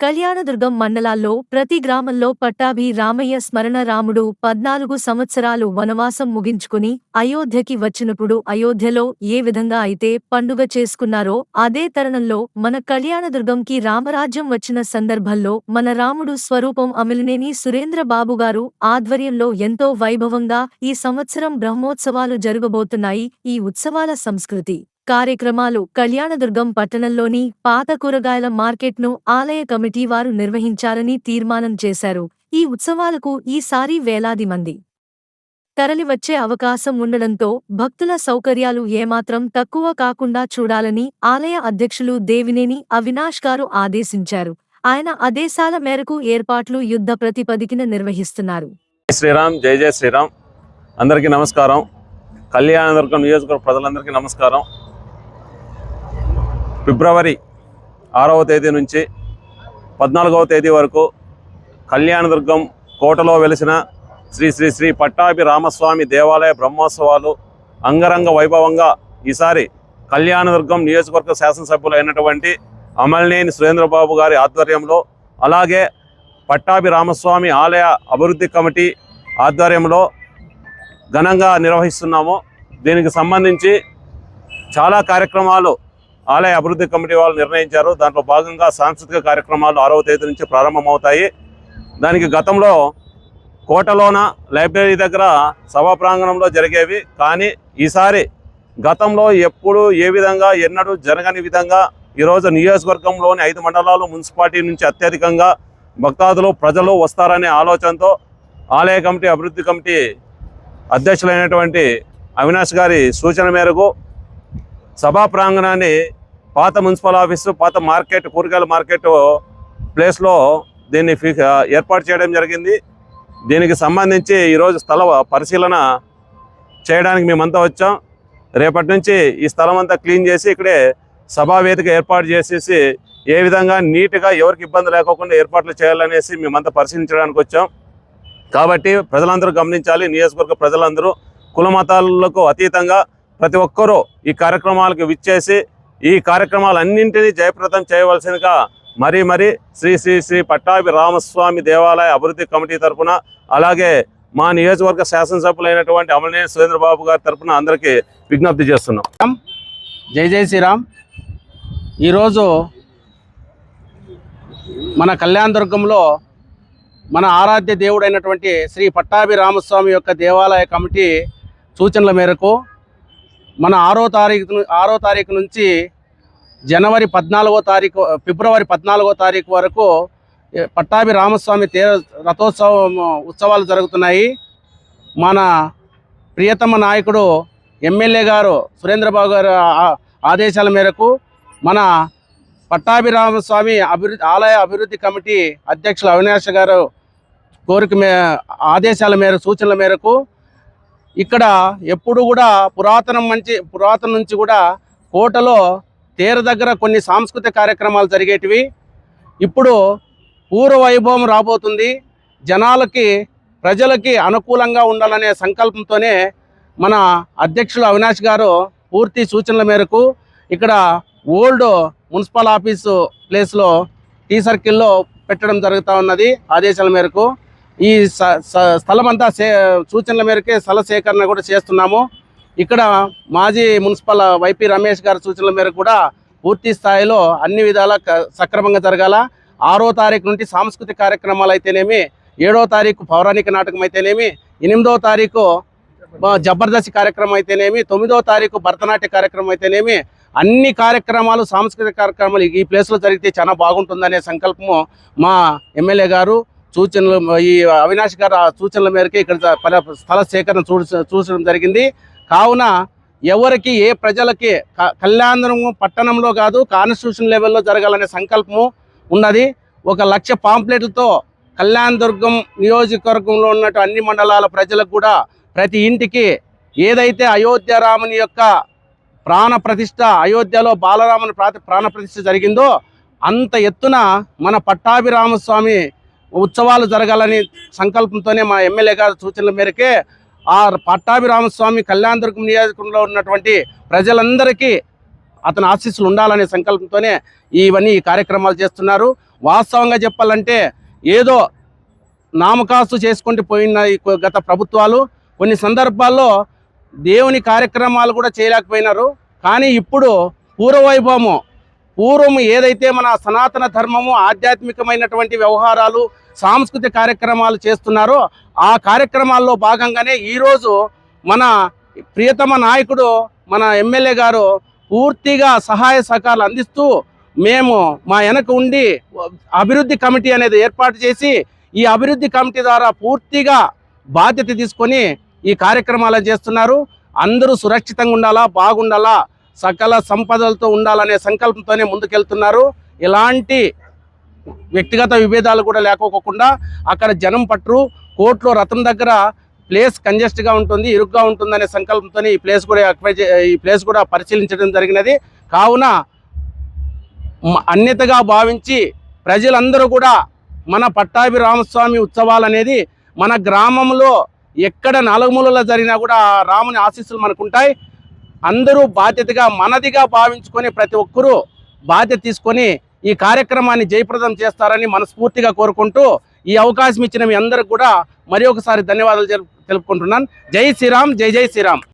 కళ్యాణదుర్గం మండలాల్లో ప్రతి గ్రామంలో పట్టాభి రామయ్య స్మరణ రాముడు పద్నాలుగు సంవత్సరాలు వనవాసం ముగించుకుని అయోధ్యకి వచ్చినప్పుడు అయోధ్యలో ఏ విధంగా అయితే పండుగ చేసుకున్నారో అదే తరుణంలో మన కళ్యాణదుర్గంకి రామరాజ్యం వచ్చిన సందర్భంలో మన రాముడు స్వరూపం అమిలినేని సురేంద్ర గారు ఆధ్వర్యంలో ఎంతో వైభవంగా ఈ సంవత్సరం బ్రహ్మోత్సవాలు జరగబోతున్నాయి ఈ ఉత్సవాల సంస్కృతి. కార్యక్రమాలు కళ్యాణదుర్గం పట్టణంలోని పాత కూరగాయల మార్కెట్ను ఆలయ కమిటీ వారు నిర్వహించాలని తీర్మానం చేశారు. ఈ ఉత్సవాలకు ఈసారి వేలాది మంది తరలివచ్చే అవకాశం ఉండడంతో భక్తుల సౌకర్యాలు ఏమాత్రం తక్కువ కాకుండా చూడాలని ఆలయ అధ్యక్షులు దేవినేని అవినాష్ గారు ఆదేశించారు. ఆయన ఆదేశాల మేరకు ఏర్పాట్లు యుద్ధ ప్రతిపదికిన నిర్వహిస్తున్నారు. శ్రీరామ్ జై జయ శ్రీరామ్. అందరికీ నమస్కారం. కళ్యాణదుర్గం నియోజకవర్గ ప్రజలందరికీ నమస్కారం. ఫిబ్రవరి ఆరవ తేదీ నుంచి పద్నాలుగవ తేదీ వరకు కళ్యాణదుర్గం కోటలో వెలిసిన శ్రీ శ్రీ శ్రీ పట్టాభి రామస్వామి దేవాలయ బ్రహ్మోత్సవాలు అంగరంగ వైభవంగా ఈసారి కళ్యాణదుర్గం నియోజకవర్గ శాసనసభ్యులు అయినటువంటి అమల్నేని సురేంద్రబాబు గారి ఆధ్వర్యంలో అలాగే పట్టాభి రామస్వామి ఆలయ అభివృద్ధి కమిటీ ఆధ్వర్యంలో ఘనంగా నిర్వహిస్తున్నాము. దీనికి సంబంధించి చాలా కార్యక్రమాలు ఆలయ అభివృద్ధి కమిటీ వాళ్ళు నిర్ణయించారు. దాంట్లో భాగంగా సాంస్కృతిక కార్యక్రమాలు ఆరవ తేదీ నుంచి ప్రారంభమవుతాయి. దానికి గతంలో కోటలోన లైబ్రరీ దగ్గర సభా ప్రాంగణంలో జరిగేవి. కానీ ఈసారి గతంలో ఎప్పుడు ఏ విధంగా ఎన్నడూ జరగని విధంగా ఈరోజు నియోజకవర్గంలోని ఐదు మండలాలు మున్సిపాలిటీ నుంచి అత్యధికంగా భక్తాదులు ప్రజలు వస్తారనే ఆలోచనతో ఆలయ కమిటీ అభివృద్ధి కమిటీ అధ్యక్షులైనటువంటి అవినాష్ గారి సూచన మేరకు సభా ప్రాంగణాన్ని పాత మున్సిపల్ ఆఫీసు పాత మార్కెట్ కూరగాయల మార్కెట్ ప్లేస్లో దీన్ని ఫి ఏర్పాటు చేయడం జరిగింది. దీనికి సంబంధించి ఈరోజు స్థల పరిశీలన చేయడానికి మేమంతా వచ్చాం. రేపటి నుంచి ఈ స్థలం అంతా క్లీన్ చేసి ఇక్కడే సభా వేదిక ఏర్పాటు చేసేసి ఏ విధంగా నీట్గా ఎవరికి ఇబ్బంది లేకోకుండా ఏర్పాట్లు చేయాలనేసి మేమంతా పరిశీలించడానికి వచ్చాం. కాబట్టి ప్రజలందరూ గమనించాలి. నియోజకవర్గ ప్రజలందరూ కుల మతాలకు అతీతంగా ప్రతి ఒక్కరూ ఈ కార్యక్రమాలకు విచ్చేసి ఈ కార్యక్రమాలన్నింటినీ జయప్రదం చేయవలసిందిగా మరీ మరీ శ్రీ శ్రీ శ్రీ పట్టాభి రామస్వామి దేవాలయ అభివృద్ధి కమిటీ తరపున అలాగే మా నియోజకవర్గ శాసనసభ్యులైనటువంటి అమలనేని సురేంద్రబాబు గారి తరపున అందరికీ విజ్ఞప్తి చేస్తున్నాం. జై జై శ్రీరామ్. ఈరోజు మన కళ్యాణదుర్గంలో మన ఆరాధ్య దేవుడైనటువంటి శ్రీ పట్టాభి రామస్వామి యొక్క దేవాలయ కమిటీ సూచనల మేరకు మన ఆరో తారీఖు ఆరో తారీఖు నుంచి జనవరి పద్నాలుగో తారీఖు ఫిబ్రవరి పద్నాలుగో తారీఖు వరకు పట్టాభి రామస్వామి తీర రథోత్సవం ఉత్సవాలు జరుగుతున్నాయి. మన ప్రియతమ నాయకుడు ఎమ్మెల్యే గారు సురేంద్రబాబు గారు ఆదేశాల మేరకు మన పట్టాభిరామస్వామి అభివృద్ధి ఆలయ అభివృద్ధి కమిటీ అధ్యక్షులు అవినాష్ గారు కోరిక మే ఆదేశాల మేరకు సూచనల మేరకు ఇక్కడ ఎప్పుడు కూడా పురాతనం మంచి పురాతనం నుంచి కూడా కోటలో తీర దగ్గర కొన్ని సాంస్కృతిక కార్యక్రమాలు జరిగేటివి. ఇప్పుడు పూర్వ వైభవం రాబోతుంది. జనాలకి ప్రజలకి అనుకూలంగా ఉండాలనే సంకల్పంతోనే మన అధ్యక్షులు అవినాష్ గారు పూర్తి సూచనల మేరకు ఇక్కడ ఓల్డ్ మున్సిపల్ ఆఫీసు ప్లేస్లో టీ సర్కిల్లో పెట్టడం జరుగుతూ ఉన్నది ఆదేశాల మేరకు. ఈ స- స- స్థలం అంతా సే సూచనల మేరకే స్థల సేకరణ కూడా చేస్తున్నాము. ఇక్కడ మాజీ మున్సిపల్ వైపీ రమేష్ గారి సూచనల మేరకు కూడా పూర్తి స్థాయిలో అన్ని విధాలా క- సక్రమంగా జరగాల. ఆరో తారీఖు నుండి సాంస్కృతిక కార్యక్రమాలు అయితేనేమి ఏడో తారీఖు పౌరాణిక నాటకం అయితేనేమి ఎనిమిదో తారీఖు జబర్దస్త్ కార్యక్రమం అయితేనేమి తొమ్మిదో తారీఖు భరతనాట్య కార్యక్రమం అయితేనేమి అన్ని కార్యక్రమాలు సాంస్కృతిక కార్యక్రమాలు ఈ ప్లేస్లో జరిగితే చాలా బాగుంటుందనే సంకల్పము మా ఎమ్మెల్యే గారు సూచనలు ఈ అవినాష్ గారు ఆ సూచనల మేరకు ఇక్కడ పల- స్థల సేకరణ చూడ చూసడం జరిగింది. కావున ఎవరికి ఏ ప్రజలకి క- పట్టణంలో కాదు కాన్స్టిట్యూషన్ లెవెల్లో జరగాలనే సంకల్పము ఉన్నది. ఒక లక్ష పాంప్లెట్లతో కళ్యాణ దుర్గం నియోజకవర్గంలో ఉన్నట్టు అన్ని మండలాల ప్రజలకు కూడా ప్రతి ఇంటికి ఏదైతే అయోధ్య రాముని యొక్క ప్రాణ ప్రతిష్ట అయోధ్యలో బాలరాముని ప్రాణ ప్రతిష్ట జరిగిందో అంత ఎత్తున మన పట్టాభిరామస్వామి ఉత్సవాలు జరగాలని సంకల్పంతోనే మా ఎమ్మెల్యే గారి సూచనల మేరకే ఆ పట్టాభిరామస్వామి కళ్యాణదుర్గం నియోజకవర్గంలో ఉన్నటువంటి ప్రజలందరికీ అతని ఆశీస్సులు ఉండాలనే సంకల్పంతోనే ఇవన్నీ ఈ కార్యక్రమాలు చేస్తున్నారు. వాస్తవంగా చెప్పాలంటే ఏదో నామకాస్తు చేసుకుంటూ పోయిన ఈ గత ప్రభుత్వాలు. కొన్ని సందర్భాల్లో దేవుని కార్యక్రమాలు కూడా చేయలేకపోయినారు. కానీ ఇప్పుడు పూర్వవైభవము పూర్వం ఏదైతే మన సనాతన ధర్మము ఆధ్యాత్మికమైనటువంటి వ్యవహారాలు సాంస్కృతిక కార్యక్రమాలు చేస్తున్నారో. ఆ కార్యక్రమాల్లో భాగంగానే ఈరోజు మన ప్రియతమ నాయకుడు మన ఎమ్మెల్యే గారు పూర్తిగా సహాయ సహకారాలు అందిస్తూ మేము మా వెనక ఉండి అభివృద్ధి కమిటీ అనేది ఏర్పాటు చేసి ఈ అభివృద్ధి కమిటీ ద్వారా పూర్తిగా బాధ్యత తీసుకొని ఈ కార్యక్రమాలు చేస్తున్నారు. అందరూ సురక్షితంగా ఉండాలా బాగుండాలా సకల సంపదలతో ఉండాలనే సంకల్పంతోనే ముందుకెళ్తున్నారు. ఇలాంటి వ్యక్తిగత విభేదాలు కూడా లేకోకుండా అక్కడ జనం పట్టరు కోర్టులో రథం దగ్గర ప్లేస్ కంజెస్ట్గా ఉంటుంది ఇరుగ్గా ఉంటుందనే సంకల్పంతో ఈ ప్లేస్ కూడా ఈ ప్లేస్ కూడా పరిశీలించడం జరిగినది. కావున అన్యతగా భావించి ప్రజలందరూ కూడా మన పట్టాభి రామస్వామి ఉత్సవాలు అనేది మన గ్రామంలో ఎక్కడ నలుమూలలో జరిగినా కూడా రాముని ఆశీస్సులు మనకు ఉంటాయి అందరూ బాధ్యతగా మనదిగా భావించుకొని ప్రతి ఒక్కరూ బాధ్యత తీసుకొని ఈ కార్యక్రమాన్ని జయప్రదం చేస్తారని మనస్ఫూర్తిగా కోరుకుంటూ ఈ అవకాశం ఇచ్చిన మీ అందరికి కూడా మరి ఒకసారి ధన్యవాదాలు తెలుపుకుంటున్నాను. జై శ్రీరామ్ జై జై శ్రీరామ్.